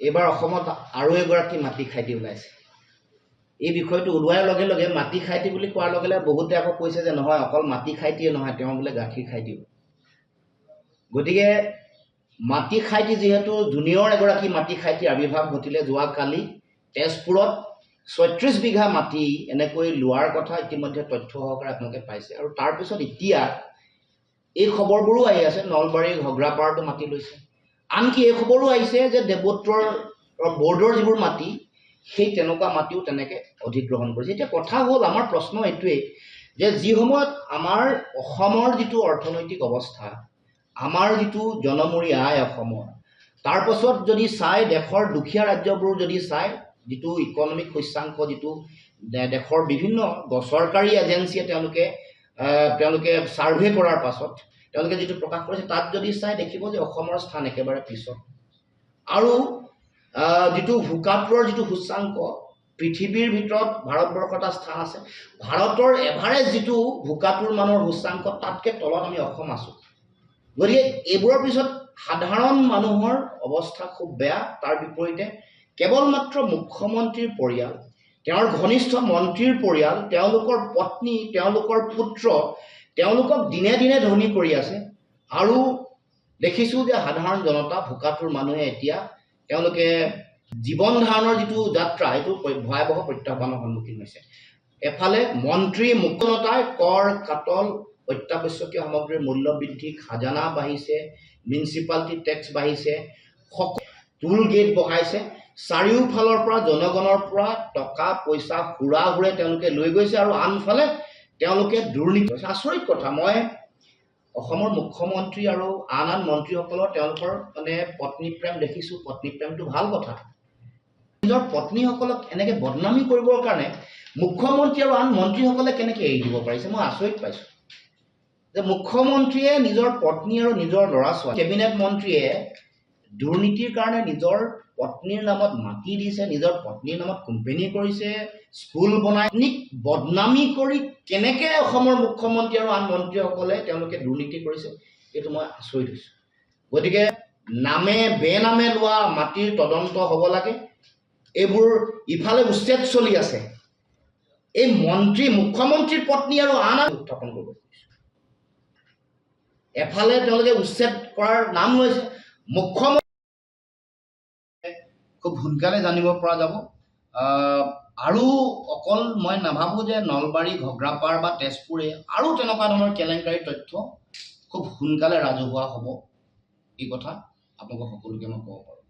এইবাৰ অসমত আৰু এগৰাকী মাটি খাইটি ওলাইছে। এই বিষয়টো ওলোৱাৰ লগে লগে মাটি খাইটি বুলি কোৱাৰ লগে লগে বহুতে আকৌ কৈছে যে নহয় অকল মাটি খাইটিয়ে নহয় তেওঁ বোলে গাখীৰ খাইটিও। গতিকে মাটি খাইটি যিহেতু জুনিয়ৰ এগৰাকী মাটি খাইটি আৱিৰ্ভাৱ ঘটিলে যোৱাকালি তেজপুৰত ছয়ত্ৰিছ বিঘা মাটি এনেকৈ লোৱাৰ কথা ইতিমধ্যে তথ্য সহকাৰে আপোনালোকে পাইছে। আৰু তাৰপিছত এতিয়া এই খবৰবোৰো আহি আছে নলবাৰীৰ ঘগ্ৰাপাৰতো মাটি লৈছে। আনকি এই খবৰো আহিছে যে দেৱোত্তৰ বৰ্ডৰ যিবোৰ মাটি সেই তেনেকুৱা মাটিও তেনেকৈ অধিগ্ৰহণ কৰিছে। এতিয়া কথা হ'ল আমাৰ প্ৰশ্ন এইটোৱেই যে যি সময়ত আমাৰ অসমৰ যিটো অৰ্থনৈতিক অৱস্থা আমাৰ যিটো জনমূৰি আয় অসমৰ তাৰ পাছত যদি চাই দেশৰ দুখীয়া ৰাজ্যবোৰ যদি চাই যিটো ইকনমিক সূচাংক যিটো দেশৰ বিভিন্ন চৰকাৰী এজেঞ্চিয়ে তেওঁলোকে তেওঁলোকে ছাৰ্ভে কৰাৰ পাছত তেওঁলোকে যিটো প্ৰকাশ কৰিছে তাত যদি চাই দেখিব যে অসমৰ স্থান একেবাৰে পিছত আৰু যিটো ভোকাতুৰৰ যিটো সূচাংক পৃথিৱীৰ ভিতৰত ভাৰতবৰ্ষৰ এটা স্থান আছে। ভাৰতৰ এভাৰেজ যিটো ভোকাতুৰ মানৰ সূচাংক তাতকৈ তলত আমি অসম আছোঁ। গতিকে এইবোৰৰ পিছত সাধাৰণ মানুহৰ অৱস্থা খুব বেয়া। তাৰ বিপৰীতে কেৱল মাত্ৰ মুখ্যমন্ত্ৰীৰ পৰিয়াল তেওঁৰ ঘনিষ্ঠ মন্ত্ৰীৰ পৰিয়াল তেওঁলোকৰ পত্নী তেওঁলোকৰ পুত্ৰ তেওঁলোকক দিনে দিনে ধনী কৰি আছে। আৰু দেখিছোঁ যে সাধাৰণ জনতা ভোকাতুৰ মানুহে এতিয়া তেওঁলোকে জীৱন ধাৰণৰ যিটো যাত্ৰা এইটো প- ভয়াৱহ প্ৰত্যাহ্বানৰ সন্মুখীন হৈছে। এফালে মন্ত্ৰী মুখ্যমতাই কৰ কাটল অত্যাৱশ্যকীয় সামগ্ৰীৰ মূল্য বৃদ্ধি খাজানা বাঢ়িছে মিউনিচিপালিটি টেক্স বাঢ়িছে টোল গেট বঢ়াইছে। চাৰিওফালৰ পৰা জনগণৰ পৰা টকা পইচা সুৰা সুৰে তেওঁলোকে লৈ গৈছে। আৰু আনফালে তেওঁলোকে দুৰ্নীতি আচৰিত কথা মই অসমৰ মুখ্যমন্ত্ৰী আৰু আন আন মন্ত্ৰীসকলৰ তেওঁলোকৰ মানে পত্নী প্ৰেম দেখিছোঁ পত্নী প্ৰেমটো ভাল কথা। নিজৰ পত্নীসকলক এনেকৈ বদনামী কৰিবৰ কাৰণে মুখ্যমন্ত্ৰী আৰু আন মন্ত্ৰীসকলে কেনেকৈ এৰি দিব পাৰিছে মই আচৰিত পাইছোঁ। যে মুখ্যমন্ত্ৰীয়ে নিজৰ পত্নী আৰু নিজৰ ল'ৰা ছোৱালী কেবিনেট মন্ত্ৰীয়ে দুৰ্নীতিৰ কাৰণে নিজৰ পত্নীৰ নামত মাটি দিছে নিজৰ পত্নীৰ নামত কোম্পেনী কৰিছে স্কুল বনাই বদনামী কৰি কেনেকৈ অসমৰ মুখ্যমন্ত্ৰী আৰু আন মন্ত্ৰীসকলে তেওঁলোকে দুৰ্নীতি কৰিছে এইটো মই আচৰিত হৈছোঁ। গতিকে নামে বেনামে লোৱা মাটিৰ তদন্ত হ'ব লাগে। এইবোৰ ইফালে উচ্ছেদ চলি আছে। এই মন্ত্ৰী মুখ্যমন্ত্ৰীৰ পত্নী আৰু আন উত্থাপন কৰিব এফালে তেওঁলোকে উচ্ছেদ কৰাৰ নাম লৈছে। মুখ্যমন্ত্ৰী খুব সোনকালে জানিব পৰা যাব। আৰু অকল মই নাভাবোঁ যে নলবাৰী ঘগ্ৰাপাৰ বা তেজপুৰে আৰু তেনেকুৱা ধৰণৰ কেলেংকাৰীৰ তথ্য খুব সোনকালে ৰাজহুৱা হ'ব। এই কথা আপোনালোকক সকলোকে মই ক'ব পাৰোঁ।